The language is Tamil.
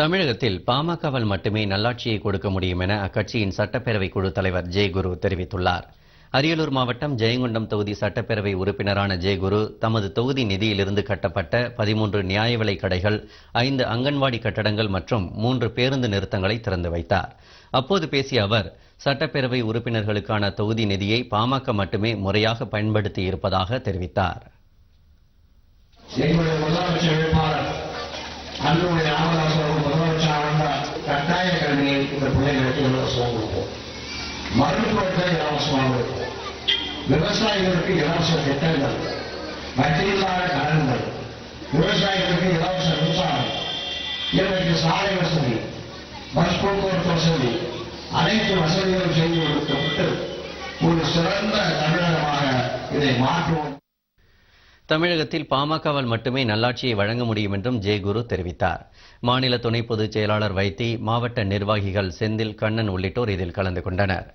தமிழகத்தில் பாமகவால் மட்டுமே நல்லாட்சியை கொடுக்க முடியும் என அக்கட்சியின் சட்டப்பேரவை குழு தலைவர் ஜெயகுரு தெரிவித்துள்ளார். அரியலூர் மாவட்டம் ஜெயங்கொண்டம் தொகுதி சட்டப்பேரவை உறுப்பினரான ஜெயகுரு தமது தொகுதி நிதியிலிருந்து கட்டப்பட்ட பதிமூன்று நியாய விலை கடைகள் ஐந்து அங்கன்வாடி கட்டடங்கள் மற்றும் மூன்று பேருந்து நிறுத்தங்களை திறந்து வைத்தார். அப்போது பேசிய அவர் சட்டப்பேரவை உறுப்பினர்களுக்கான தொகுதி நிதியை பாமக மட்டுமே முறையாக பயன்படுத்தி இருப்பதாக தெரிவித்தார். இந்த பிள்ளைகளுக்கு இலவசமாக கொடுப்போம் மருத்துவத்தை இலவசமாக கொடுப்போம் விவசாயிகளுக்கு இலவச திட்டங்கள் வட்டியில்லாத கடன்கள் விவசாயிகளுக்கு இலவச மின்சாரம் இவருக்கு சாலை வசதி பஸ் போக்குவரத்து வசதி அனைத்து வசதிகளும் செய்து கொடுக்கப்பட்டு ஒரு சிறந்த தமிழகமாக இதை மாற்றுவோம். தமிழகத்தில் பாமகவால் மட்டுமே நல்லாட்சியை வழங்க முடியும் என்றும் ஜெயகுரு தெரிவித்தார். மாநில துணை பொதுச் செயலாளர் வைத்தி மாவட்ட நிர்வாகிகள் செந்தில் கண்ணன் உள்ளிட்டோர் இதில் கலந்து கொண்டனர்.